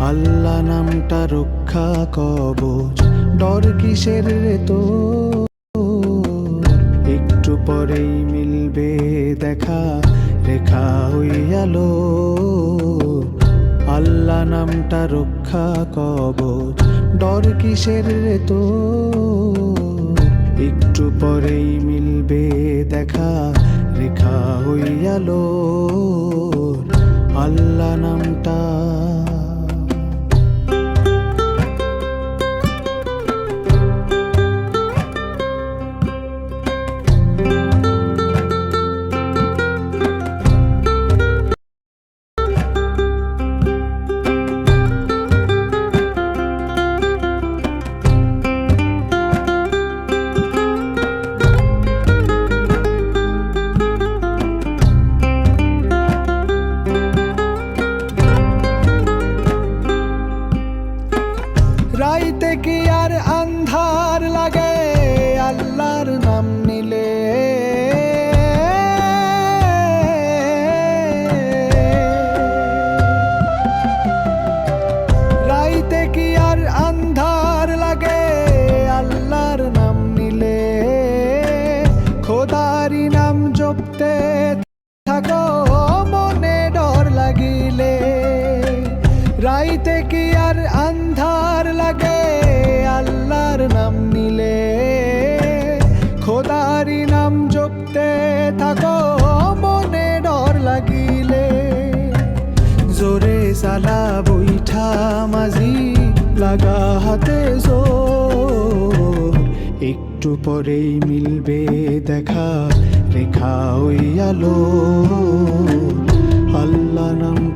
আল্লাহ নামটা রক্ষা কবচ। ডর কিসের রে তো একটু পরেই মিলবে দেখা, রেখা হইয়ালো আল্লাহ নামটা রক্ষা কবচ। ডর কিসের রে তো একটু পরেই মিলবে দেখা, রেখা হইয়ালো আল্লাহ নামটা রাইতে কি আর আন্ধার লাগে? আল্লাহর নাম নিলে। কি লাগে? নাম খোদারি নাম জপতে থাকো, মনে ডর লাগিলে। রাইতে কি আর আন্ধার লাগে? আল্লাহর নাম নিলে খোদারি নাম জপতে থাকো, মনে ডর লাগিলে। জোরে সালা বৈঠা মাঝি, লাগা হাতে জোর। একটু পরেই মিলবে দেখা, রেখা হইয়ালো আল্লাহ নামটা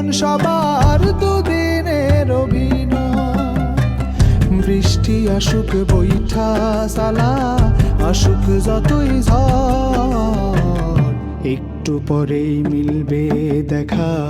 জীবন সবার দুদিনের অভিনয়। বৃষ্টি আসুক, বৈঠা, সালা, আসুক যতই ঝড়, একটু পরেই মিলবে দেখা।